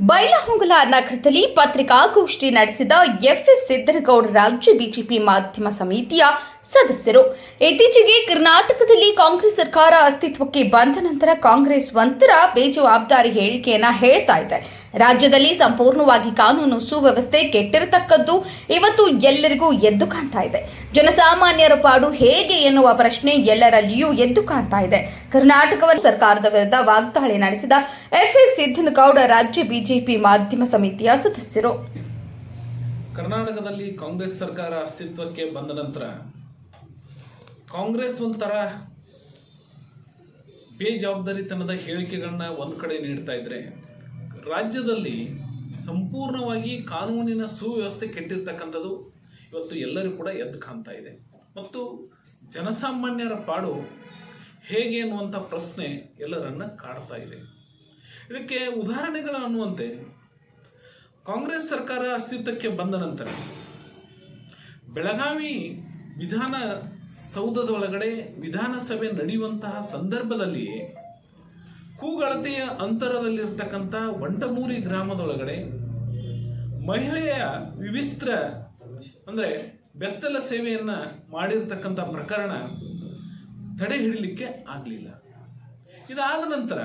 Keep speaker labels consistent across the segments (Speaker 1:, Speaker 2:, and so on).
Speaker 1: ಬೈಲಹೊಂಗಲ ನಗರದಲ್ಲಿ ಪತ್ರಿಕಾಗೋಷ್ಠಿ ನಡೆಸಿದ ಎಫ್ಎಸ್ ಸಿದ್ದರಗೌಡ ರಾಜ್ಯ ಬಿಜೆಪಿ ಮಾಧ್ಯಮ ಸಮಿತಿಯ ಸದಸ್ಯರು. ಇತ್ತೀಚೆಗೆ ಕರ್ನಾಟಕದಲ್ಲಿ ಕಾಂಗ್ರೆಸ್ ಸರ್ಕಾರ ಅಸ್ತಿತ್ವಕ್ಕೆ ಬಂದ ನಂತರ ಕಾಂಗ್ರೆಸ್ ಒಂಥರ ಬೇಜವಾಬ್ದಾರಿ ಹೇಳಿಕೆಯನ್ನ ಹೇಳ್ತಾ ಇದೆ. ರಾಜ್ಯದಲ್ಲಿ ಸಂಪೂರ್ಣವಾಗಿ ಕಾನೂನು ಸುವ್ಯವಸ್ಥೆ ಕೆಟ್ಟಿರತಕ್ಕದ್ದು ಇವತ್ತು ಎಲ್ಲರಿಗೂ ಎದ್ದು ಕಾಣ್ತಾ ಇದೆ. ಜನಸಾಮಾನ್ಯರ ಪಾಡು ಹೇಗೆ ಎನ್ನುವ ಪ್ರಶ್ನೆ ಎಲ್ಲರಲ್ಲಿಯೂ ಎದ್ದು ಕಾಣ್ತಾ ಇದೆ. ಕರ್ನಾಟಕವನ್ನು ಸರ್ಕಾರದ ವಿರುದ್ಧ ವಾಗ್ದಾಳಿ ನಡೆಸಿದ ಎಫ್ಎಸ್ ಸಿದ್ದನಗೌಡ ರಾಜ್ಯ ಬಿಜೆಪಿ ಮಾಧ್ಯಮ ಸಮಿತಿಯ ಸದಸ್ಯರು.
Speaker 2: ಕರ್ನಾಟಕದಲ್ಲಿ ಕಾಂಗ್ರೆಸ್ ಸರ್ಕಾರ ಅಸ್ತಿತ್ವಕ್ಕೆ ಬಂದ ನಂತರ ಕಾಂಗ್ರೆಸ್ ಒಂಥರ ಬೇಜವಾಬ್ದಾರಿತನದ ಹೇಳಿಕೆಗಳನ್ನ ಒಂದು ಕಡೆ ನೀಡ್ತಾ ಇದ್ರೆ, ರಾಜ್ಯದಲ್ಲಿ ಸಂಪೂರ್ಣವಾಗಿ ಕಾನೂನಿನ ಸುವ್ಯವಸ್ಥೆ ಕೆಟ್ಟಿರ್ತಕ್ಕಂಥದ್ದು ಇವತ್ತು ಎಲ್ಲರೂ ಕೂಡ ಎದ್ದು ಕಾಣ್ತಾ ಇದೆ. ಮತ್ತು ಜನಸಾಮಾನ್ಯರ ಪಾಡು ಹೇಗೆ ಅನ್ನುವಂಥ ಪ್ರಶ್ನೆ ಎಲ್ಲರನ್ನ ಕಾಡ್ತಾ ಇದೆ. ಇದಕ್ಕೆ ಉದಾಹರಣೆಗಳು ಅನ್ನುವಂತೆ, ಕಾಂಗ್ರೆಸ್ ಸರ್ಕಾರ ಅಸ್ತಿತ್ವಕ್ಕೆ ಬಂದ ನಂತರ ಬೆಳಗಾವಿ ವಿಧಾನ ಸೌಧದೊಳಗಡೆ ವಿಧಾನಸಭೆ ನಡೆಯುವಂತಹ ಸಂದರ್ಭದಲ್ಲಿ ಕೂಗಳತೆಯ ಅಂತರದಲ್ಲಿರ್ತಕ್ಕಂಥ ಒಂಟಮೂರಿ ಗ್ರಾಮದೊಳಗಡೆ ಮಹಿಳೆಯ ವಿವಿಸ್ತ್ರ, ಅಂದರೆ ಬೆತ್ತಲ ಸೇವೆಯನ್ನು ಮಾಡಿರ್ತಕ್ಕಂಥ ಪ್ರಕರಣ ತಡೆ ಹಿಡಲಿಕ್ಕೆ ಆಗಲಿಲ್ಲ. ಇದಾದ ನಂತರ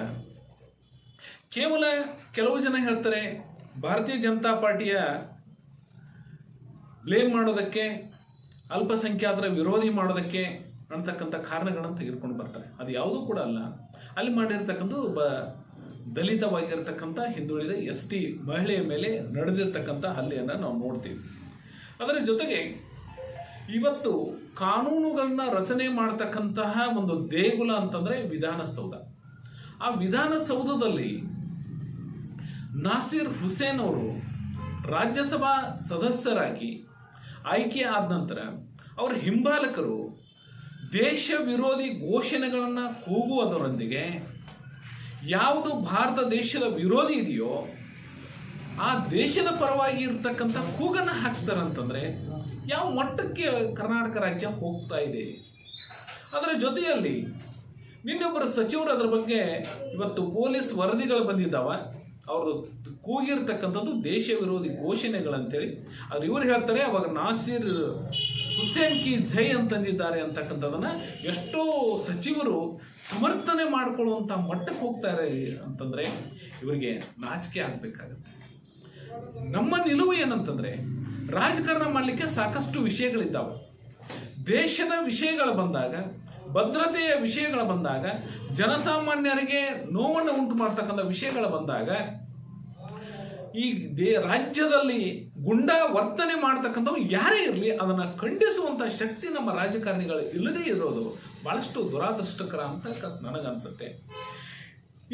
Speaker 2: ಕೇವಲ ಕೆಲವು ಜನ ಹೇಳ್ತಾರೆ, ಭಾರತೀಯ ಜನತಾ ಪಾರ್ಟಿಯ ಬ್ಲೇಮ್ ಮಾಡೋದಕ್ಕೆ ಅಲ್ಪಸಂಖ್ಯಾತರ ವಿರೋಧಿ ಮಾಡೋದಕ್ಕೆ ಅಂತಕ್ಕಂಥ ಕಾರಣಗಳನ್ನು ತೆಗೆದುಕೊಂಡು ಬರ್ತಾರೆ. ಅದು ಯಾವುದೂ ಕೂಡ ಅಲ್ಲ. ಅಲ್ಲಿ ಮಾಡಿರ್ತಕ್ಕಂಥ ಒಬ್ಬ ದಲಿತವಾಗಿರ್ತಕ್ಕಂಥ ಹಿಂದುಳಿದ ಎಸ್ ಟಿ ಮಹಿಳೆಯ ಮೇಲೆ ನಡೆದಿರ್ತಕ್ಕಂಥ ಹಲ್ಲೆಯನ್ನು ನಾವು ನೋಡ್ತೀವಿ. ಅದರ ಜೊತೆಗೆ ಇವತ್ತು ಕಾನೂನುಗಳನ್ನ ರಚನೆ ಮಾಡ್ತಕ್ಕಂತಹ ಒಂದು ದೇಗುಲ ಅಂತಂದ್ರೆ ವಿಧಾನಸೌಧ. ಆ ವಿಧಾನಸೌಧದಲ್ಲಿ ನಾಸಿರ್ ಹುಸೇನ್ ಅವರು ರಾಜ್ಯಸಭಾ ಸದಸ್ಯರಾಗಿ ಆಯ್ಕೆ ಆದ ನಂತರ ಅವರ ಹಿಂಬಾಲಕರು ದೇಶ ವಿರೋಧಿ ಘೋಷಣೆಗಳನ್ನು ಕೂಗುವುದರೊಂದಿಗೆ ಯಾವುದು ಭಾರತ ದೇಶದ ವಿರೋಧಿ ಇದೆಯೋ ಆ ದೇಶದ ಪರವಾಗಿ ಇರತಕ್ಕಂಥ ಕೂಗನ್ನು ಹಾಕ್ತಾರಂತಂದ್ರೆ ಯಾವ ಮಟ್ಟಕ್ಕೆ ಕರ್ನಾಟಕ ರಾಜ್ಯ ಹೋಗ್ತಾ ಇದೆ? ಅದರ ಜೊತೆಯಲ್ಲಿ ನಿನ್ನೊಬ್ಬರು ಸಚಿವರು ಅದರ ಬಗ್ಗೆ ಇವತ್ತು ಪೊಲೀಸ್ ವರದಿಗಳು ಬಂದಿದ್ದಾವ. ಅವ್ರದ್ದು ಕೂಗಿರ್ತಕ್ಕಂಥದ್ದು ದೇಶ ವಿರೋಧಿ ಘೋಷಣೆಗಳಂತೇಳಿ. ಆದ್ರೆ ಇವರು ಹೇಳ್ತಾರೆ, ಅವಾಗ ನಾಸಿರ್ ಹುಸೇನ್ ಕಿ ಜೈ ಅಂತಂದಿದ್ದಾರೆ ಅಂತಕ್ಕಂಥದನ್ನ ಎಷ್ಟೋ ಸಚಿವರು ಸಮರ್ಥನೆ ಮಾಡ್ಕೊಳ್ಳುವಂಥ ಮಟ್ಟಕ್ಕೆ ಹೋಗ್ತಾರೆ ಅಂತಂದ್ರೆ ಇವರಿಗೆ ನಾಚಿಕೆ ಆಗಬೇಕಾಗತ್ತೆ. ನಮ್ಮ ನಿಲುವು ಏನಂತಂದರೆ, ರಾಜಕಾರಣ ಮಾಡಲಿಕ್ಕೆ ಸಾಕಷ್ಟು ವಿಷಯಗಳಿದ್ದಾವೆ. ದೇಶದ ವಿಷಯಗಳು ಬಂದಾಗ ಭದ್ರತೆಯ ವಿಷಯಗಳು ಬಂದಾಗ, ಜನಸಾಮಾನ್ಯರಿಗೆ ನೋವನ್ನು ಉಂಟು ಮಾಡ್ತಕ್ಕಂಥ ವಿಷಯಗಳು ಬಂದಾಗ, ಈ ದೇ ರಾಜ್ಯದಲ್ಲಿ ಗುಂಡ ವರ್ತನೆ ಮಾಡ್ತಕ್ಕಂಥವ್ರು ಯಾರೇ ಇರಲಿ, ಅದನ್ನು ಖಂಡಿಸುವಂಥ ಶಕ್ತಿ ನಮ್ಮ ರಾಜಕಾರಣಿಗಳು ಇಲ್ಲದೇ ಇರೋದು ಬಹಳಷ್ಟು ದುರಾದೃಷ್ಟಕರ ಅಂತ ನನಗನ್ಸುತ್ತೆ.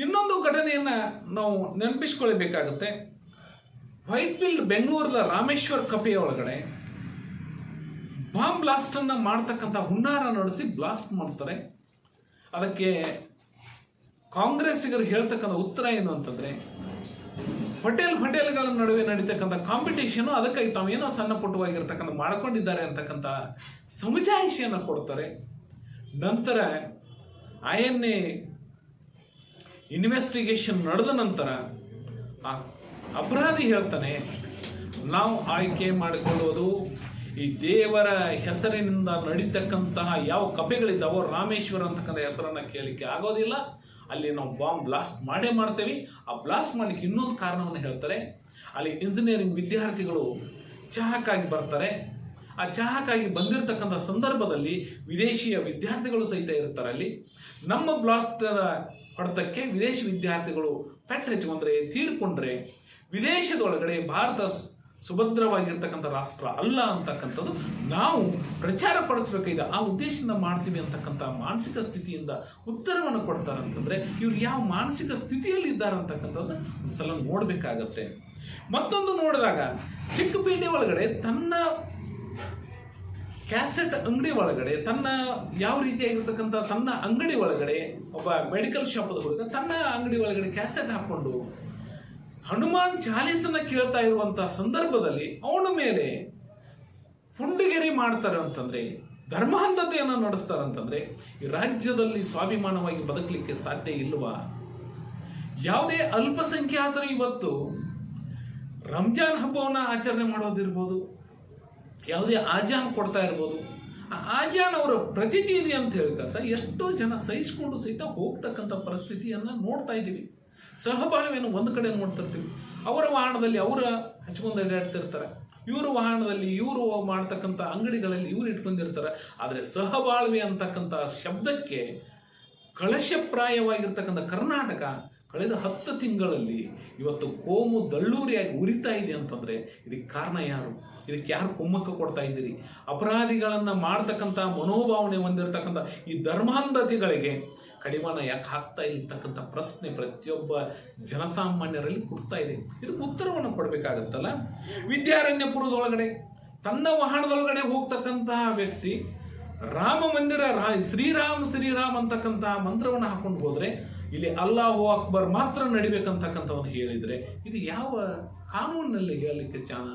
Speaker 2: ಇನ್ನೊಂದು ಘಟನೆಯನ್ನು ನಾವು ನೆನಪಿಸ್ಕೊಳ್ಬೇಕಾಗುತ್ತೆ. ವೈಟ್ ಫೀಲ್ಡ್ ಬೆಂಗಳೂರದ ರಾಮೇಶ್ವರ್ ಕಪೆಯ ಒಳಗಡೆ ಬಾಂಬ್ ಬ್ಲಾಸ್ಟ್ ಅನ್ನ ಮಾಡ್ತಕ್ಕಂಥ ಹುನ್ನಾರ ನಡೆಸಿ ಬ್ಲಾಸ್ಟ್ ಮಾಡ್ತಾರೆ. ಅದಕ್ಕೆ ಕಾಂಗ್ರೆಸ್ಸಿಗರು ಹೇಳ್ತಕ್ಕಂಥ ಉತ್ತರ ಏನು ಅಂತಂದ್ರೆ ಹೋಟೆಲ್ ಹೋಟೆಲ್ಗಳ ನಡುವೆ ನಡೀತಕ್ಕಂಥ ಕಾಂಪಿಟೇಷನು ಅದಕ್ಕಾಗಿ ತಾವೇನೋ ಸಣ್ಣ ಪುಟ್ಟವಾಗಿರ್ತಕ್ಕಂಥ ಮಾಡ್ಕೊಂಡಿದ್ದಾರೆ ಅಂತಕ್ಕಂಥ ಸಮಜಾಯಿಷಿಯನ್ನು ಕೊಡ್ತಾರೆ. ನಂತರ ಐ ಎನ್ ಎ ಇನ್ವೆಸ್ಟಿಗೇಷನ್ ನಡೆದ ನಂತರ ಆ ಅಪರಾಧಿ ಹೇಳ್ತಾನೆ, ನಾವು ಆಯ್ಕೆ ಮಾಡಿಕೊಳ್ಳುವುದು ಈ ದೇವರ ಹೆಸರಿನಿಂದ ನಡೀತಕ್ಕಂತಹ ಯಾವ ಕಪೆಗಳಿದ್ದಾವೋ ರಾಮೇಶ್ವರ ಅಂತಕ್ಕಂಥ ಹೆಸರನ್ನ ಕೇಳಲಿಕ್ಕೆ ಆಗೋದಿಲ್ಲ. ಅಲ್ಲಿ ನಾವು ಬಾಂಬ್ ಬ್ಲಾಸ್ಟ್ ಮಾಡೇ ಮಾಡ್ತೇವೆ. ಆ ಬ್ಲಾಸ್ಟ್ ಮಾಡಲಿಕ್ಕೆ ಇನ್ನೊಂದು ಕಾರಣವನ್ನು ಹೇಳ್ತಾರೆ. ಅಲ್ಲಿ ಇಂಜಿನಿಯರಿಂಗ್ ವಿದ್ಯಾರ್ಥಿಗಳು ಚಹಕ್ಕಾಗಿ ಬರ್ತಾರೆ. ಆ ಚಹಕ್ಕಾಗಿ ಬಂದಿರತಕ್ಕಂಥ ಸಂದರ್ಭದಲ್ಲಿ ವಿದೇಶಿಯ ವಿದ್ಯಾರ್ಥಿಗಳು ಸಹಿತ ಇರ್ತಾರೆ ಅಲ್ಲಿ. ನಮ್ಮ ಬ್ಲಾಸ್ಟ್ ಹೊಡೆತಕ್ಕೆ ವಿದೇಶಿ ವಿದ್ಯಾರ್ಥಿಗಳು ಪೆಟ್ಟು ಹೆಚ್ಚಿಕೊಂಡ್ರೆ ತೀರ್ಕೊಂಡ್ರೆ ವಿದೇಶದೊಳಗಡೆ ಭಾರತ ಸುಭದ್ರವಾಗಿರ್ತಕ್ಕಂಥ ರಾಷ್ಟ್ರ ಅಲ್ಲ ಅಂತಕ್ಕಂಥದ್ದು ನಾವು ಪ್ರಚಾರ ಪಡಿಸ್ಬೇಕಾಗಿದೆ. ಆ ಉದ್ದೇಶದಿಂದ ಮಾಡ್ತೀವಿ ಅಂತಕ್ಕಂಥ ಮಾನಸಿಕ ಸ್ಥಿತಿಯಿಂದ ಉತ್ತರವನ್ನು ಕೊಡ್ತಾರೆ ಅಂತಂದರೆ ಇವ್ರು ಯಾವ ಮಾನಸಿಕ ಸ್ಥಿತಿಯಲ್ಲಿ ಇದ್ದಾರೆ ಅಂತಕ್ಕಂಥದ್ದು ಒಂದ್ಸಲ ನೋಡಬೇಕಾಗತ್ತೆ. ಮತ್ತೊಂದು ನೋಡಿದಾಗ ಚಿಕ್ಕಪೇಟೆ ಒಳಗಡೆ ತನ್ನ ಕ್ಯಾಸೆಟ್ ಅಂಗಡಿ ಒಳಗಡೆ, ತನ್ನ ಯಾವ ರೀತಿಯಾಗಿರ್ತಕ್ಕಂಥ ತನ್ನ ಅಂಗಡಿ ಒಳಗಡೆ ಒಬ್ಬ ಮೆಡಿಕಲ್ ಶಾಪದ ಹುಡುಗ ತನ್ನ ಅಂಗಡಿ ಒಳಗಡೆ ಕ್ಯಾಸೆಟ್ ಹಾಕೊಂಡು ಹನುಮಾನ್ ಚಾಲೀಸನ್ನ ಕೇಳ್ತಾ ಇರುವಂತ ಸಂದರ್ಭದಲ್ಲಿ ಅವನ ಮೇಲೆ ಪುಂಡಿಗೆರಿ ಮಾಡ್ತಾರೆ ಅಂತಂದ್ರೆ ನಡೆಸ್ತಾರೆ ಅಂತಂದ್ರೆ, ಈ ರಾಜ್ಯದಲ್ಲಿ ಸ್ವಾಭಿಮಾನವಾಗಿ ಬದುಕಲಿಕ್ಕೆ ಸಾಧ್ಯ ಇಲ್ವಾ? ಯಾವುದೇ ಅಲ್ಪಸಂಖ್ಯಾತರು ಇವತ್ತು ರಂಜಾನ್ ಹಬ್ಬವನ್ನು ಆಚರಣೆ ಮಾಡೋದಿರ್ಬೋದು, ಯಾವುದೇ ಆಜಾನ್ ಕೊಡ್ತಾ ಇರ್ಬೋದು. ಆ ಆಜಾನ್ ಅವರ ಪ್ರತಿತಿ ಇದೆ ಅಂತ ಹೇಳಿಕ ಸರ್ ಎಷ್ಟೋ ಜನ ಸಹಿಸ್ಕೊಂಡು ಸಹಿತ ಹೋಗ್ತಕ್ಕಂಥ ಪರಿಸ್ಥಿತಿಯನ್ನು ನೋಡ್ತಾ ಇದ್ದೀವಿ. ಸಹಬಾಳ್ವೆಯನ್ನು ಒಂದು ಕಡೆ ನೋಡ್ತಿರ್ತೀವಿ. ಅವರ ವಾಹನದಲ್ಲಿ ಅವರ ಹಚ್ಕೊಂಡು ಅಡ್ಡಾಡ್ತಿರ್ತಾರೆ. ಇವರ ವಾಹನದಲ್ಲಿ ಇವರು ಮಾಡ್ತಕ್ಕಂಥ ಅಂಗಡಿಗಳಲ್ಲಿ ಇವರು ಇಟ್ಕೊಂಡಿರ್ತಾರೆ. ಆದರೆ ಸಹಬಾಳ್ವೆ ಅಂತಕ್ಕಂಥ ಶಬ್ದಕ್ಕೆ ಕಳಶಪ್ರಾಯವಾಗಿರ್ತಕ್ಕಂಥ ಕರ್ನಾಟಕ ಕಳೆದ ಹತ್ತು ತಿಂಗಳಲ್ಲಿ ಇವತ್ತು ಕೋಮು ದಳ್ಳೂರಿಯಾಗಿ ಉರಿತಾ ಇದೆ ಅಂತಂದರೆ ಇದಕ್ಕೆ ಕಾರಣ ಯಾರು? ಇದಕ್ಕೆ ಯಾರು ಕುಮ್ಮಕ್ಕ ಕೊಡ್ತಾ ಇದ್ದೀರಿ? ಅಪರಾಧಿಗಳನ್ನು ಮಾಡ್ತಕ್ಕಂಥ ಮನೋಭಾವನೆ ಹೊಂದಿರತಕ್ಕಂಥ ಈ ಧರ್ಮಾಂಧತೆಗಳಿಗೆ ಕಡಿವಾಣ ಯಾಕೆ ಹಾಕ್ತಾ ಇರ್ತಕ್ಕಂಥ ಪ್ರಶ್ನೆ ಪ್ರತಿಯೊಬ್ಬ ಜನಸಾಮಾನ್ಯರಲ್ಲಿ ಹುಡ್ತಾ ಇದೆ. ಇದಕ್ಕೆ ಉತ್ತರವನ್ನು ಕೊಡಬೇಕಾಗತ್ತಲ್ಲ? ವಿದ್ಯಾರಣ್ಯಪುರದೊಳಗಡೆ, ತನ್ನ ವಾಹನದೊಳಗಡೆ ಹೋಗ್ತಕ್ಕಂತಹ ವ್ಯಕ್ತಿ ರಾಮ ಮಂದಿರ, ರಾ, ಶ್ರೀರಾಮ್ ಶ್ರೀರಾಮ್ ಅಂತಕ್ಕಂತಹ ಮಂತ್ರವನ್ನು ಹಾಕೊಂಡು ಹೋದ್ರೆ ಇಲ್ಲಿ ಅಲ್ಲಾಹು ಅಕ್ಬರ್ ಮಾತ್ರ ನಡಿಬೇಕಂತಕ್ಕಂಥವನ್ನು ಹೇಳಿದ್ರೆ ಇದು ಯಾವ ಕಾನೂನಿನಲ್ಲಿ ಹೇಳಲಿಕ್ಕೆ ಚಾನ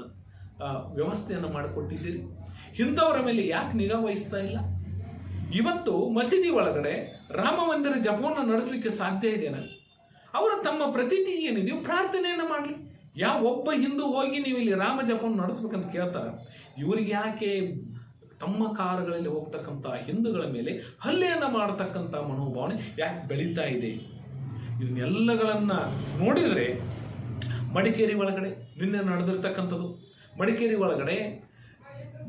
Speaker 2: ವ್ಯವಸ್ಥೆಯನ್ನು ಮಾಡಿಕೊಟ್ಟಿದ್ದೀರಿ? ಹಿಂದವರ ಮೇಲೆ ಯಾಕೆ ನಿಗಾ ವಹಿಸ್ತಾ ಇಲ್ಲ? ಇವತ್ತು ಮಸೀದಿ ಒಳಗಡೆ ರಾಮ ಮಂದಿರ ಜಪವನ್ನು ನಡೆಸಲಿಕ್ಕೆ ಸಾಧ್ಯ ಇದೆಯಾ ಅವರು ತಮ್ಮ ಪ್ರತೀತಿ ಏನಿದೆಯೋ ಪ್ರಾರ್ಥನೆಯನ್ನು ಮಾಡಲಿ. ಯಾವ ಒಬ್ಬ ಹಿಂದೂ ಹೋಗಿ ನೀವು ಇಲ್ಲಿ ರಾಮ ಜಪವನ್ನು ನಡೆಸ್ಬೇಕಂತ ಕೇಳ್ತಾರೆ. ಇವರಿಗೆ ಯಾಕೆ ತಮ್ಮ ಕಾರುಗಳಲ್ಲಿ ಹೋಗ್ತಕ್ಕಂಥ ಹಿಂದೂಗಳ ಮೇಲೆ ಹಲ್ಲೆಯನ್ನು ಮಾಡತಕ್ಕಂಥ ಮನೋಭಾವನೆ ಯಾಕೆ ಬೆಳೀತಾ ಇದೆ? ಇದನ್ನೆಲ್ಲಗಳನ್ನ ನೋಡಿದರೆ ಮಡಿಕೇರಿ ಒಳಗಡೆ ನಿನ್ನೆ ನಡೆದಿರ್ತಕ್ಕಂಥದ್ದು. ಮಡಿಕೇರಿ ಒಳಗಡೆ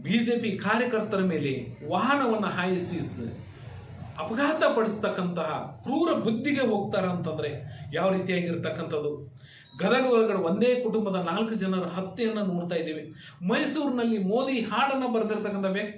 Speaker 2: ಬಿ ಜೆ ಪಿ ಕಾರ್ಯಕರ್ತರ ಮೇಲೆ ವಾಹನವನ್ನು ಹಾಯಿಸಿ ಅಪಘಾತ ಪಡಿಸ್ತಕ್ಕಂತಹ ಕ್ರೂರ ಬುದ್ಧಿಗೆ ಹೋಗ್ತಾರೆ ಅಂತಂದ್ರೆ ಯಾವ ರೀತಿಯಾಗಿರ್ತಕ್ಕಂಥದ್ದು? ಗದಗ ಒಳಗಡೆ ಒಂದೇ ಕುಟುಂಬದ ನಾಲ್ಕು ಜನರ ಹತ್ಯೆಯನ್ನು ನೋಡ್ತಾ ಇದ್ದೀವಿ. ಮೈಸೂರಿನಲ್ಲಿ ಮೋದಿ ಹಾಡನ್ನು ಬರೆದಿರ್ತಕ್ಕಂಥ ವ್ಯಕ್ತಿ